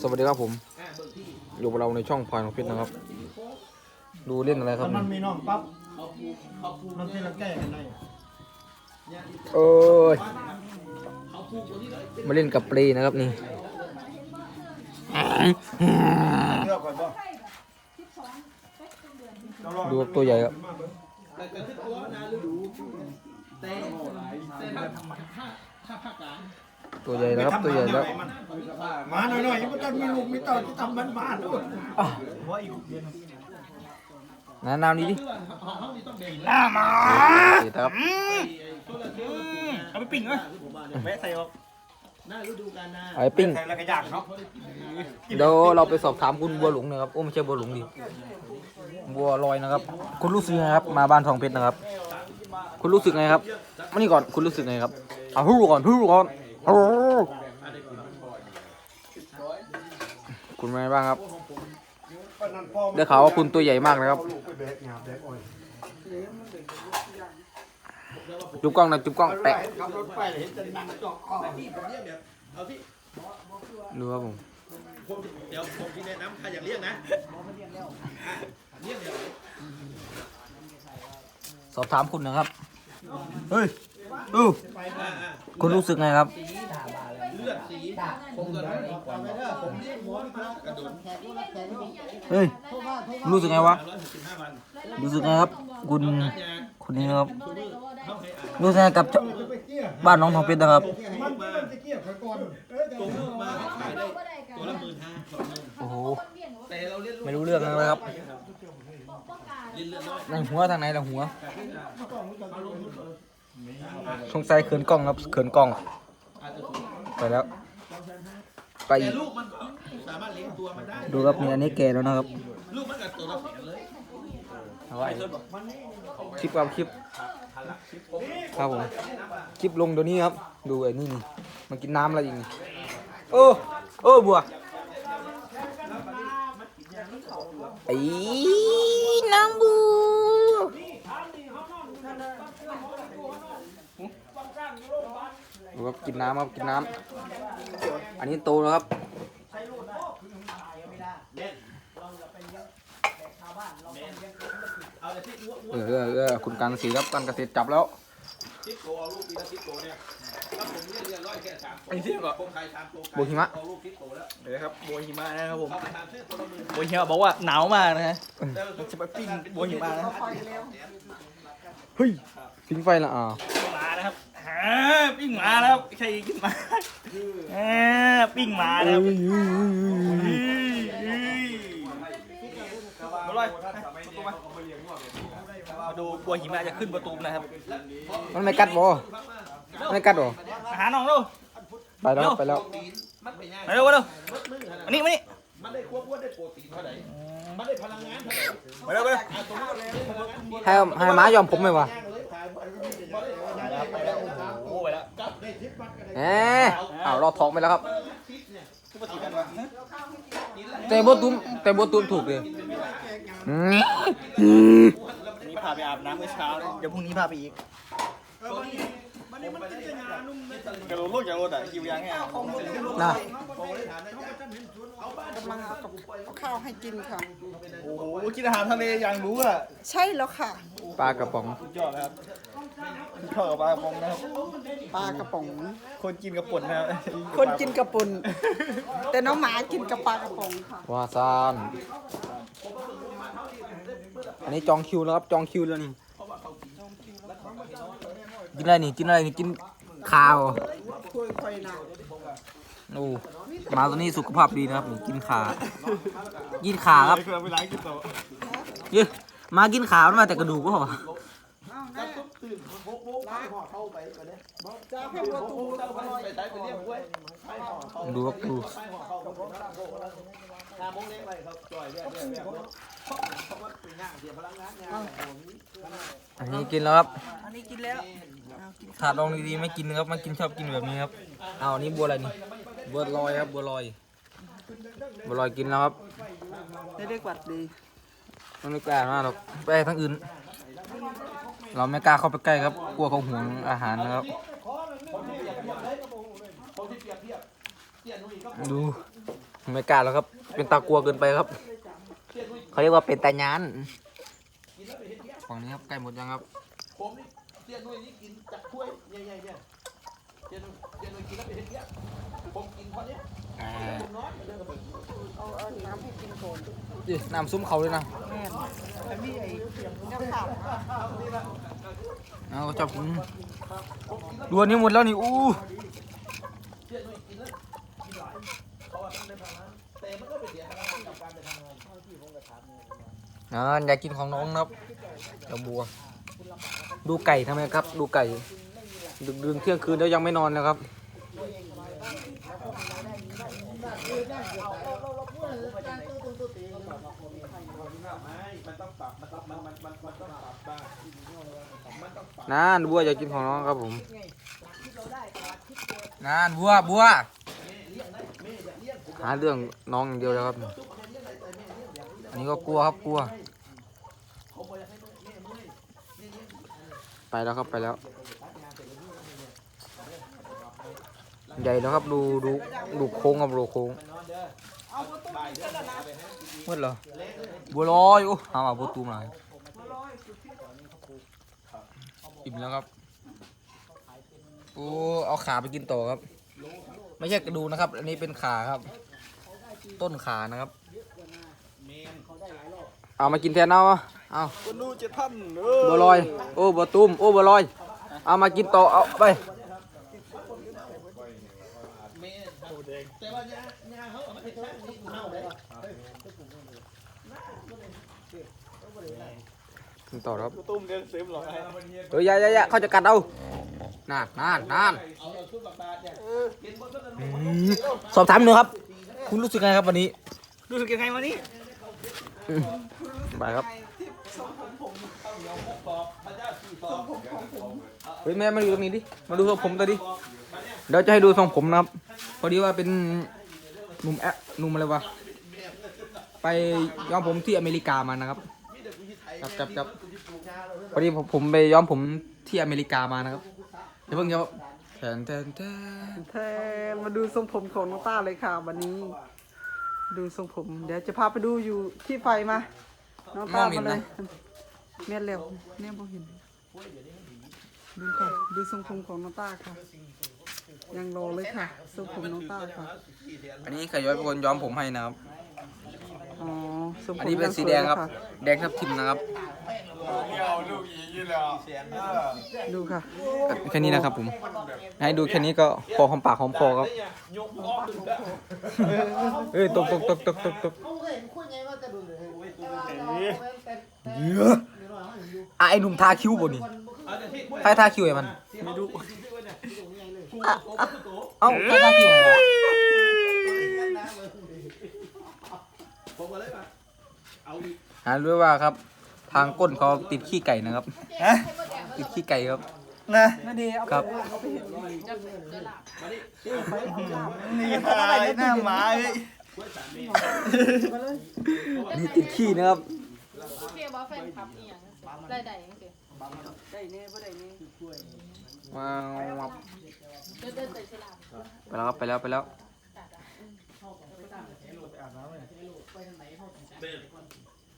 สวัสดีครับผม อยู่กับเราในช่องพลอยของพิษนะครับ ดูเล่นอะไรครับถ้ามันมีน้องปั๊บมันที่เราแก้กันได้เอ้ย มาเล่นกับปรีนะครับนี่เลือกก่อนบ่ดูครับตัวใหญ่ครับ ตัวใหญ่แล้วครับ ตัวใหญ่แล้วมาหน่อยๆยังไม่ต้องมีลูกมีเต่าที่ทำมันมาด้วยหัวอีกเดือนน้ำน้ำนี้ดิหน้ามาโอเคครับเอาไปปิ้งเลยแวะใส่ออกเอาไปปิ้งใส่แล้วก็ย่างเนาะเดี๋ยวเราไปสอบถามคุณบัวหลงนะครับ โอ้ไม่ใช่บัวหลงดิ บัวลอยนะครับ คุณรู้สึกไงครับ มาบ้านทองเพชรนะครับ คุณรู้สึกไงครับมานี่ก่อน คุณรู้สึกไงครับ เอาพูดก่อนพูดก่อน คุณเป็นไงบ้างครับ ได้ข่าวว่าคุณตัวใหญ่มากนะครับ จุ๊บกล้องนะจุ๊บกล้องแปะขับรถไปเห็นแต่นั่งจอกคอดูครับผมเดี๋ยวผมที่แนะนำถ้าอยากเรียกนะสอบถามคุณนะครับ เฮ้ยดูคุณรู้สึกไงครับเลือดสีผมก็ได้ผมเรียกหัวกระโดดเฮ้ย รู้สึกไงวะร้อยหกสิบห้าวันรู้สึกไงครับ คุณยาคนนี้ครับเข้าให้อ่านรู้สึกไงกับเจ้าบ้านน้องทองเพชรนะครับมันมันจะเกี่ยวกับก่อนเอ้ยตัวเพิ่มมาขายได้ตัวละหมื่นห้าสองหมื่นโอ้โหแต่เราเรียนไม่รู้เรื่องเลยครับเรียนเลือดน้อยในหัวทางไหนล่ะหัวสงสัยเขินกล้องครับเขินกล้อง ไปแล้ว ไปแต่อีกลูกมันก็สามารถเลี้ยงตัวมันได้ดูครับนี่อันนี้แก่แล้วนะครับลูกมันกับตัวละแสนเลยเอาไว้คลิปครับคลิปครับผมคลิปลงเดี๋ยวนี้ครับ ดูไอ้นี่นี่มันกินน้ำอะไรอีกนี่โอ้โอ้บัวไอ้น้ำบัว ดูครับกินน้ำครับกินน้ำอันนี้โตแล้วครับเออเออเออคุณการเกษตรครับการเกษตรจับแล้วสิบโตเอาลูกปีละสิบโตเนี่ยถ้าผมเรียนเรียนร้อยแค่สามไอ้ที่บอกผมขายสามโตโบหิมะเอาลูกสิบโตแล้วเดี๋ยวนะครับบัวหิมะนะครับผมเขาไปทำซื้อตัวละหมื่นบัวหิมะบอกว่าหนาวมากนะฮะแต่เราจะไปปิ้งบัวหิมะนะครับเฮ้ยทิ้งไฟละอ่าปิ้งหมานะครับ ปิ้งหมานะครับไม่ใช่กินหมาปิ้งหมานะครับเฮ้ยเฮ้ยมาเลยมาดูบัวหิมะจะขึ้นประตูนะครับมันไม่กัดบ่มันไม่กัดบ่มาหาน้องดูไปแล้วไปแล้วมันไปง่ายมาเร็วมานนี้มานี่มันได้ควบอ้วนได้โปรตีนเท่าไหร่มันได้พลังงานเท่าไหร่มาเร็วมาเร็วอะสมมติว่าเราได้พลังงานให้ให้ม้ายอมผมไหมวะ โอ้ไปแล้วแหมอ้าวรอดท้องไปแล้วครับ แต่บตุ้มแต่บตุ้มถูกเลยนี่นี่พาไปอาบน้ำเมื่อเช้าเลยเดี๋ยวพรุ่งนี้พาไปอีก กระโดดลูกอย่างโอแต่คิวยังไงนะข้าวให้กินค่ะ โอ้โหกินอาหารทะเลอย่างรู้อะใช่แล้วค่ะ ปลากระป๋อง สุดยอดนะครับสุดยอดกับปลากระป๋องนะครับ ปลากระป๋อง คนกินกระป่นนะครับคนกินกระปุนแต่น้องหมากินกระปลากระป๋องค่ะวาซานอันนี้จองคิวแล้วครับ จองคิวแล้วนี่ กินอะไรนี่กินอะไรนี่กินข้าวนะโอ้หมาตัวนี้สุขภาพดีนะครับนี่กินขากินขาครับยไปร้ากินโต๊ะเยอะมากินขามันมาแต่กระดูกก็พอจะให้ประตูไปใช้ไปเรียกกล้วยดูครับดูทามงเล็กไปเขาจ่อยเรียกเรียกเรียกเพราะว่าเป็นง่างเสียพลันนอันนี้กินแล้วครับ อันนี้กินแล้ว ถาดลองดีๆไม่กินครับไม่กินชอบกินแบบนี้ครับเอาอันนี้บัวอะไรนี่บัวลอยครับบัวลอยบัวลอยกินแล้วครับได้ได้กวัดดีมันไม่กล้ามากหรอกไปทางอื่น เราไม่กล้าเข้าไปใกล้ครับกลัวเขาห่วงอาหารนะครับ ดูไม่กล้าแล้วครับ เป็นตากลัวเกินไปครับเขาเรียกว่าเป็นตาญานฝั่งนี้ครับใกล้หมดยังครับผมนี่ เสียหนุ่ยนี่กินจากถ้วยใหญ่ๆเนี่ยเสียหนุ่ยเสียหนุ่ยกินแล้วเป็นเนี้ยผมกินเพราะเนี้ยผมน้อยเรื่องกับผมเอาเอาน้ำให้กินก่อนนี่น้ำซุ้มเขาเลยนะแม่อันนี้ไอ้เจ้าข่าวเอาจับผมดูอันนี้หมดแล้วนี่อู้อ่าอยากกินของน้องนะครับเดี๋ยวบัว ดูไก่ทำไมครับ ดูไก่ดึกดื่นเที่ยงคืนแล้วยังไม่นอนนะครับนานบัวอยากกินของน้องครับผมนานบัวบัวหาเรื่องน้องอย่างเดียวแล้วครับ อันนี้ก็กลัวครับกลัว ไป แล้วครับไปแล้ว ใหญ่แล้วครับดูดูดูโค้งครับดูโค้งมืดเหรอบัวลอยโอ้หามาบัวตูมหน่อยอิ่มแล้วครับโอ้เอาขาไปกินต่อครับ ไม่ใช่กระดูกนะครับ อันนี้เป็นขาครับ ต้นขานะครับ เอามากินแทนเอาอะ เอานูจะท่านเอบัวลอย โอ้บัวตูมโอ้บัวลอย เอามากินต่อ เอาไปแต่ว่ายายาเขาเอามาเป็นช่างนี่เน่าเลยกินต่อครับตุ้มเดินซึมหรอไอ้เฮ้ยอยาอยาอยาเขาจะกัดเอานานนานนานเอาเราชุดปากตาเนี่ยกินบนต้นอืมสอบถามหน่อยครับ คุณรู้สึกไงครับวันนี้ รู้สึกยังไงวันนี้อืมไปครับ เฮ้ยแม่มาดูตรงนี้ดิ มาดูทรงผมตัวดิ เดี๋ยวจะให้ดูทรงผมนะครับ พอดีว่าเป็นหนุ่มแอะหนุ่มอะไรวะ ไปย้อมผมที่อเมริกามานะครับจับจับจับพอดีผมผมไปย้อมผมที่อเมริกามานะครับ เดี๋ยวเพิ่งจะแทนแทนแทนแทนมาดูทรงผมของน้องต้าเลยค่ะวันนี้ ดูทรงผม เดี๋ยวจะพาไปดูอยู่ที่ไฟมา น้องต้ามาเลยแม่นเร็วแม่บ่เห็นดูค่ะดูทรงผมของน้องต้าค่ะ ยังรอเลยค่ะทรงผมน้องต้าค่ะอันนี้ขย้อยเป็นคนย้อมผมให้นะครับ อ๋อทรงผมอันนี้เป็นสีแดงครับ แดงทับทิมนะครับดูค่ะแค่นี้นะครับผม ให้ดูแค่นี้ก็พอหอมปากหอมคอครับยกออกถึงแล้วเอ้ยตกตกตกตกตกตก อะไอ้หนุ่มทาคิ้วบ่นี่เอาแต่ที่ใครทาคิ้วไอ้มันไม่รู้เอ้าใครทาคิ้วไอ้มันผมก็เลยมาเอาอีกหารู้ว่าครับ ทางก้นเขาติดขี้ไก่นะครับฮะติดขี้ไก่ครับนะครับนี่หายหน้าหมาเอ้ยนี่ติดขี้นะครับเพียบอแฟ นคลับอีหยังได้ได้ยังสิได้เน่บ่ได้เน่ว้าวเดินเดินใส่ฉลามไปแล้วครับไปแล้วไปแล้ว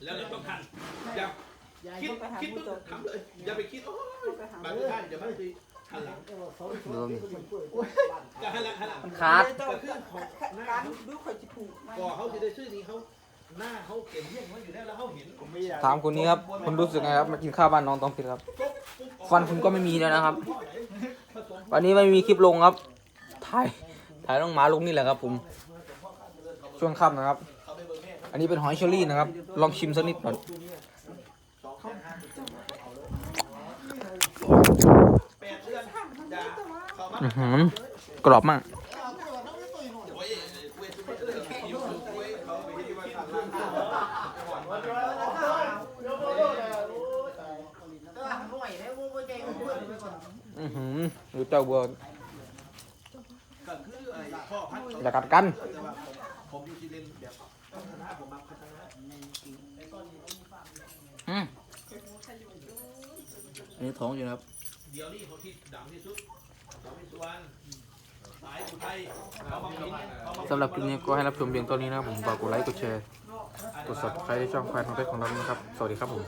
แล้วเราต้องทันอย่าคิดคิดปุ๊บทำเลยอย่าไปคิดโอ้ยบางท่านอย่าไม่ไปหันหลังดูนี่จะหันหลังหันหลังขาดก็คือของหน้าการดูข่อยจิผูกก่อเขาจะได้ชื่อนี้เขา หน้าเขาเก็บเยี่ยมเขาอยู่แล้วแล้วเขาเห็นผมไม่อยากถามคนนี้ครับคุณรู้สึกไงครับ มากินข้าวบ้านน้องต้องผิดครับ ฟันคุณก็ไม่มีแล้วนะครับ วันนี้ไม่มีคลิปลงครับ ถ่าย ถ่ายน้องหมาลงนี่แหละครับผม ช่วงค่ำนะครับ อันนี้เป็นหอยเชอรี่นะครับ ลองชิมสักนิดก่อนแปดเดือนอย่าเขามาอื้อหือกรอบมาก อือหือเจ้าบัวก็คือไอ้พ่อพันธุ์อย่ากัดกันอืมอันนี้ท้องอยู่นะครับเดี๋ยวนี้เขาที่ดังที่สุดเขาไม่สวนไปสำหรับคลิปนี้ก็ให้รับชมเพียงเท่านี้นะครับผมฝากกดไลค์กดแชร์กด subscribe ช่องแฟนของเพจของเรานะครับ สวัสดีครับผม